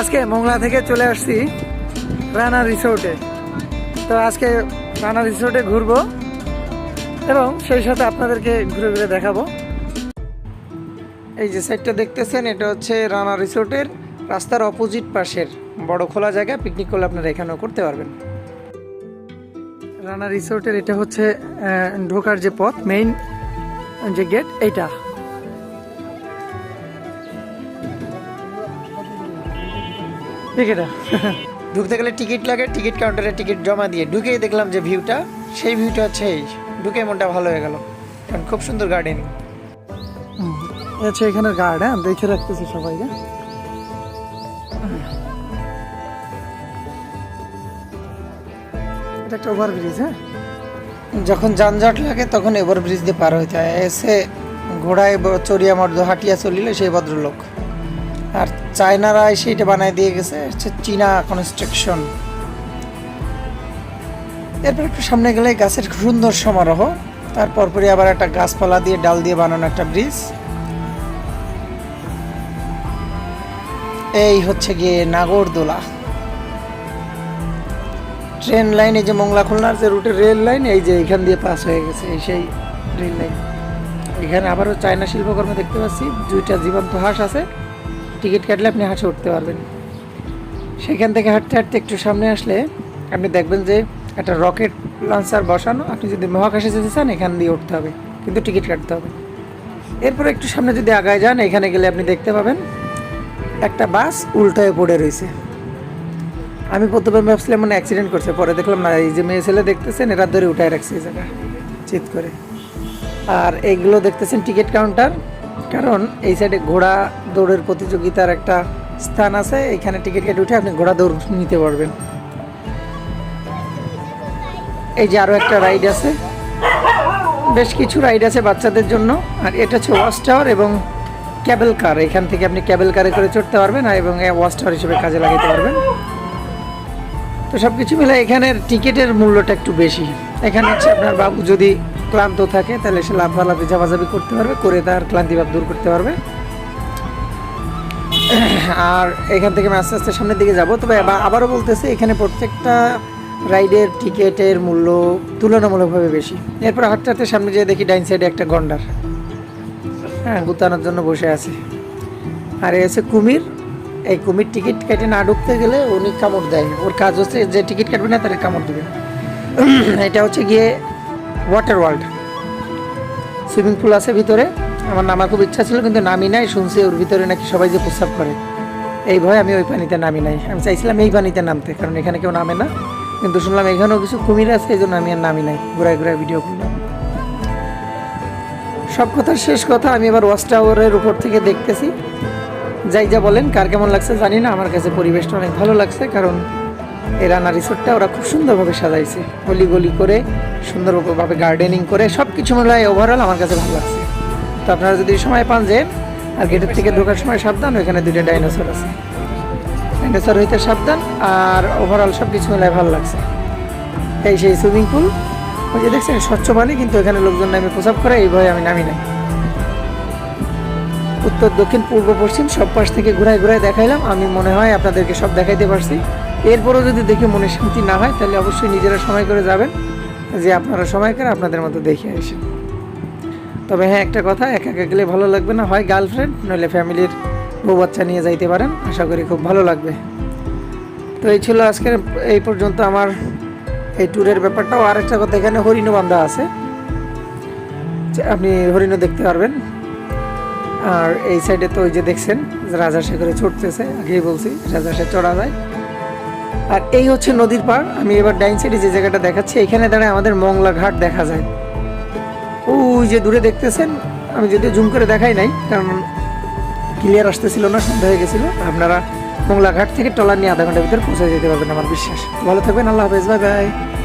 আজকে মোংলা থেকে চলে আসছি রানা রিসোর্টে। তো আজকে রানা রিসোর্টে ঘুরবো এবং সেই সাথে আপনাদেরকে ঘুরে ঘুরে দেখাবো। এই যে সাইডটা দেখতেছেন, এটা হচ্ছে রানা রিসোর্টের রাস্তার অপোজিট পাশের বড় খোলা জায়গা, পিকনিক করলে আপনারা এখানেও করতে পারবেন। রানা রিসোর্টের এটা হচ্ছে ঢোকার যে পথ মেইন যে গেট এইটা। ঢুকতে গেলে টিকিট লাগে টিকিট কাউন্টারে টিকিট জমা দিয়ে ঢুকেই দেখলাম যে ভিউটা সেই ভিউটা হচ্ছে এই। ঢুকে মনটা ভালো হয়ে গেল। কারণ খুব সুন্দর গার্ডেনিং আচ্ছা এখানে গার্ড হ্যাঁ দেখে রাখতেছি সবাইকে। এটা একটা ওভারব্রিজ হ্যাঁ? যখন যানজট লাগে তখন ওভারব্রিজ দিয়ে পার হইতে হয়। এসে ঘোড়ায় চড়িয়া মর্দ হাঁটিয়া চলিলে সেই ভদ্রলোক। আর চায়নারা এসে এটা বানায় দিয়ে গেছে হচ্ছে চীনা কনস্ট্রাকশন এরপর একটু সামনে গেলে গাছের সুন্দর সমারোহ, তারপর পরে আবার একটা গাছপালা দিয়ে, ডাল দিয়ে বানানো একটা ব্রিজ এই হচ্ছে গিয়ে নাগরদোলা। ট্রেন লাইন, এই যে মংলা খুলনার যে রুটের রেল লাইন এই যে এখান দিয়ে পাস হয়ে গেছে, এই সেই রেল লাইন এখানে আবারও চায়না শিল্পকর্ম দেখতে পাচ্ছি, দুইটা জীবন্ত হাঁস আছে। টিকিট কাটলে আপনি হাঁসে উঠতে পারবেন। সেখান থেকে হাঁটতে হাঁটতে একটু সামনে আসলে আপনি দেখবেন যে একটা রকেট লঞ্চার বসানো, আপনি যদি মহাকাশে যেতে চান, এখান দিয়ে উঠতে হবে, কিন্তু টিকিট কাটতে হবে। এরপর একটু সামনে যদি আগায় যান, এখানে গেলে আপনি দেখতে পাবেন একটা বাস উল্টায় পড়ে রয়েছে। আমি প্রথমে ভাবছিলাম মানে অ্যাক্সিডেন্ট করছে, পরে দেখলাম না, এই যে মেয়ে ছেলে দেখতেছেন, এরা ধরে উঠায় রাখছে এই জায়গা চিত করে। আর এইগুলো দেখতেছেন টিকিট কাউন্টার কারণ এই সাইডে ঘোড়া দৌড়ের প্রতিযোগিতার একটা স্থান আছে, এখানে টিকিট কেটে উঠে আপনি ঘোড়া দৌড় নিতে পারবেন। এই যে আরও একটা রাইড আছে। বেশ কিছু রাইড আছে বাচ্চাদের জন্য, আর এটা হচ্ছে ওয়াচ টাওয়ার এবং ক্যাবেল কার এখান থেকে আপনি ক্যাবেল কারে করে চড়তে পারবেন আর এবং ওয়াচ টাওয়ার হিসেবে কাজে লাগাতে পারবেন। তো সব কিছু মিলে এখানের টিকিটের মূল্যটা একটু বেশি। এখানে হচ্ছে আপনার বাবু যদি ক্লান্ত থাকে, তাহলে সে লাফালাফি, ঝাপাঝাপি করতে পারবে, করে তার ক্লান্তি ভাব দূর করতে পারবে। আর এখান থেকে আমি আস্তে আস্তে সামনের দিকে যাব। তবে আবার- আবারও বলতেছে, এখানে প্রত্যেকটা রাইডের টিকিটের মূল্য তুলনামূলকভাবে বেশি। এরপর হাঁটতে হাঁটতে সামনে যেয়ে দেখি ডাইন সাইডে একটা গন্ডার। হ্যাঁ গুতানোর জন্য বসে আছে। আর এ হচ্ছে কুমির। এই কুমির টিকিট কেটে না ঢুকতে গেলে উনি কামড় দেয়। ওর কাজ হচ্ছে যে টিকিট কাটবে না, তার কামড় দেবে। এটা হচ্ছে গিয়ে ওয়াটার ওয়ার্ল্ড সুইমিং পুল আছে ভিতরে। আমার নামার খুব ইচ্ছা ছিল, কিন্তু নামি নাই। শুনছি ওর ভিতরে নাকি সবাই যে প্রস্রাব করে। এই ভয় আমি ওই পানিতে নামি নাই। আমি চাইছিলাম এই পানিতে নামতে, কারণ এখানে কেউ নামে না। কিন্তু শুনলাম এখানেও কিছু কুমির আছে, এই জন্য আমি আর নামি নাই। ঘুরায় ঘুরায় ভিডিও করলাম। সব কথার শেষ কথা আমি এবার ওয়াচ টাওয়ারের উপর থেকে দেখতেছি। যাই যা বলেন, কার কেমন লাগছে জানি না। আমার কাছে পরিবেশটা অনেক ভালো লাগছে, কারণ এই রান্না রিসোর্টটা ওরা খুব সুন্দরভাবে সাজাইছে। গলি গলি করে, সুন্দরভাবে গার্ডেনিং করে সব কিছু মিলাই ওভারঅল আমার কাছে ভালো লাগছে। তো আপনারা যদি সময় পান যে, আর গেটের থেকে ঢোকার সময় সাবধান, ওইখানে দুইটা ডাইনোসর আছে। ডাইনোসর হইতে সাবধান, আর ওভারঅল সব কিছু মিলাই ভালো লাগছে। এই সেই সুইমিং পুল ওই যে দেখছেন, স্বচ্ছ পানি, কিন্তু এখানে লোকজন নামে প্রসাব করে, এই ভয়ে আমি নামি নাই। উত্তর, দক্ষিণ, পূর্ব, পশ্চিম, সব পাশ থেকে ঘুরায় ঘুরায় দেখাইলাম, আমি মনে হয় আপনাদেরকে সব দেখাইতে পারছি। এরপরও যদি দেখে মনে শান্তি না হয়, তাহলে অবশ্যই নিজেরা সময় করে যাবেন, যে আপনারা সময় করে আপনাদের মতো দেখে আসেন। তবে হ্যাঁ একটা কথা, একা একা গেলে ভালো লাগবে না? হয় গার্লফ্রেন্ড নইলে ফ্যামিলির বউ বাচ্চা নিয়ে যাইতে পারেন, আশা করি খুব ভালো লাগবে। তো এই ছিল আজকের, এই পর্যন্ত আমার এই ট্যুরের ব্যাপারটাও। আর একটা কথা, এখানে হরিণও বান্ধা আছে। আপনি হরিণও দেখতে পারবেন। আর এই সাইডে তো ওই যে দেখছেন যে রাজাশে করে ছুটতেছে আগেই বলছি রাজাশে চড়া যায়। আর এই হচ্ছে নদীর পার আমি এবার ডাইন সাইডে যে জায়গাটা দেখাচ্ছি, এখানে দাঁড়ায় আমাদের মংলা ঘাট দেখা যায়। ওই যে দূরে দেখতেছেন? আমি যদিও জুম করে দেখাই নাই, কারণ ক্লিয়ার আসতেছিল না, সন্ধ্যা হয়ে গেছিল। আপনারা মংলা ঘাট থেকে টলার নিয়ে আধা ঘণ্টার ভিতরে পৌঁছে যেতে পারবেন, আমার বিশ্বাস। ভালো থাকবেন, আল্লাহ হাফেজ বাই বাই